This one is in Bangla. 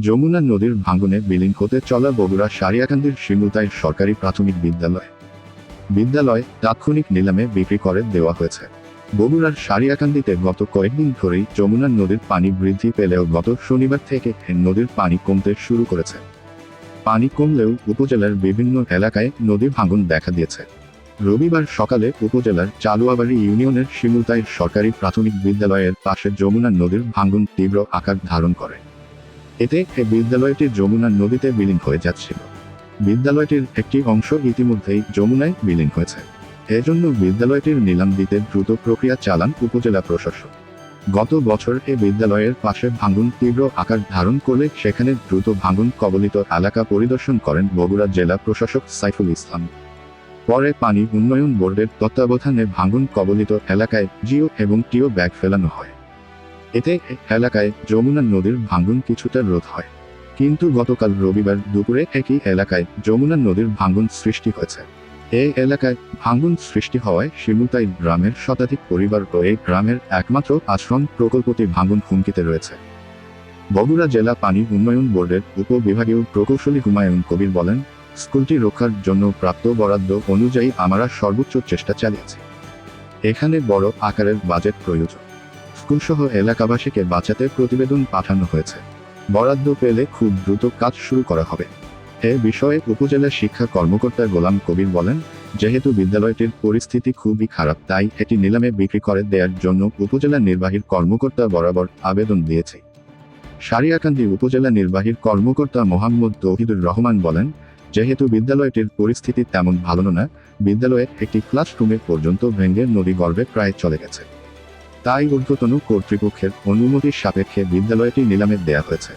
যমুনা নদীর ভাঙনে বিলীন হতে চলা বগুড়া সারিয়াকান্দির শিমুলতাই সরকারি প্রাথমিক বিদ্যালয়। বিদ্যালয় তাৎক্ষণিক নিলামে বিক্রি করে দেওয়া হয়েছে। বগুড়ার সারিয়াকান্দিতে গত কয়েকদিন ধরেই যমুনা নদীর পানি বৃদ্ধি পেলেও গত শনিবার থেকে নদীর পানি কমতে শুরু করেছে। পানি কমলেও উপজেলার বিভিন্ন এলাকায় নদী ভাঙন দেখা দিয়েছে। রবিবার সকালে উপজেলার চালুয়াবাড়ি ইউনিয়নের শিমুলতাই সরকারি প্রাথমিক বিদ্যালয়ের পাশে যমুনা নদীর ভাঙন তীব্র আকার ধারণ করে। এতে এ বিদ্যালয়টি যমুনা নদীতে বিলীন হয়ে যাচ্ছিল। বিদ্যালয়টির একটি অংশ ইতিমধ্যেই যমুনায় বিলীন হয়েছে। এজন্য বিদ্যালয়টির নিলাম দিতে দ্রুত প্রক্রিয়া চালান উপজেলা প্রশাসক। গত বছর এ বিদ্যালয়ের পাশে ভাঙন তীব্র আকার ধারণ করলে সেখানে দ্রুত ভাঙন কবলিত এলাকা পরিদর্শন করেন বগুড়া জেলা প্রশাসক সাইফুল ইসলাম। পরে পানি উন্নয়ন বোর্ডের তত্ত্বাবধানে ভাঙন কবলিত এলাকায় জিও এবং টিও ব্যাগ ফেলানো হয়। এতে এলাকায় যমুনা নদীর ভাঙন কিছুটা রোধ হয়। কিন্তু গতকাল রবিবার দুপুরে একই এলাকায় যমুনা নদীর ভাঙন সৃষ্টি হয়েছে। এই এলাকায় ভাঙন সৃষ্টি হওয়ায় শিমুতাই গ্রামের শতাধিক পরিবার ও এই গ্রামের একমাত্র আশ্রম প্রকল্পটি ভাঙন হুমকিতে রয়েছে। বগুড়া জেলা পানি উন্নয়ন বোর্ডের উপবিভাগীয় প্রকৌশলী হুমায়ুন কবির বলেন স্কুলটি রক্ষার জন্য প্রাপ্ত বরাদ্দ অনুযায়ী আমরা সর্বোচ্চ চেষ্টা চালিয়েছি। এখানে বড় আকারের বাজেট প্রয়োজন। স্কুলসহ এলাকাবাসীকে বাঁচাতে প্রতিবেদন পাঠানো হয়েছে। বরাদ্দ পেলে খুব দ্রুত কাজ শুরু করা হবে। এ বিষয়ে উপজেলা শিক্ষা কর্মকর্তা গোলাম কবির বলেন, যেহেতু বিদ্যালয়টির পরিস্থিতি খুবই খারাপ, তাই এটি নিলামে বিক্রি করে দেওয়ার জন্য উপজেলা নির্বাহীর কর্মকর্তা বরাবর আবেদন দিয়েছে। সারিয়াকান্দি উপজেলা নির্বাহীর কর্মকর্তা মোহাম্মদ তৌহিদুর রহমান বলেন যেহেতু বিদ্যালয়টির পরিস্থিতি তেমন ভালো না বিদ্যালয়ে একটি ক্লাসরুমে পর্যন্ত ভেঙ্গে নদী গর্ভে প্রায় চলে গেছে। তাই ঊর্ধ্বতন কর্তৃপক্ষের অনুমতির সাপেক্ষে বিদ্যালয়টি নিলামে দেয়া হয়েছে।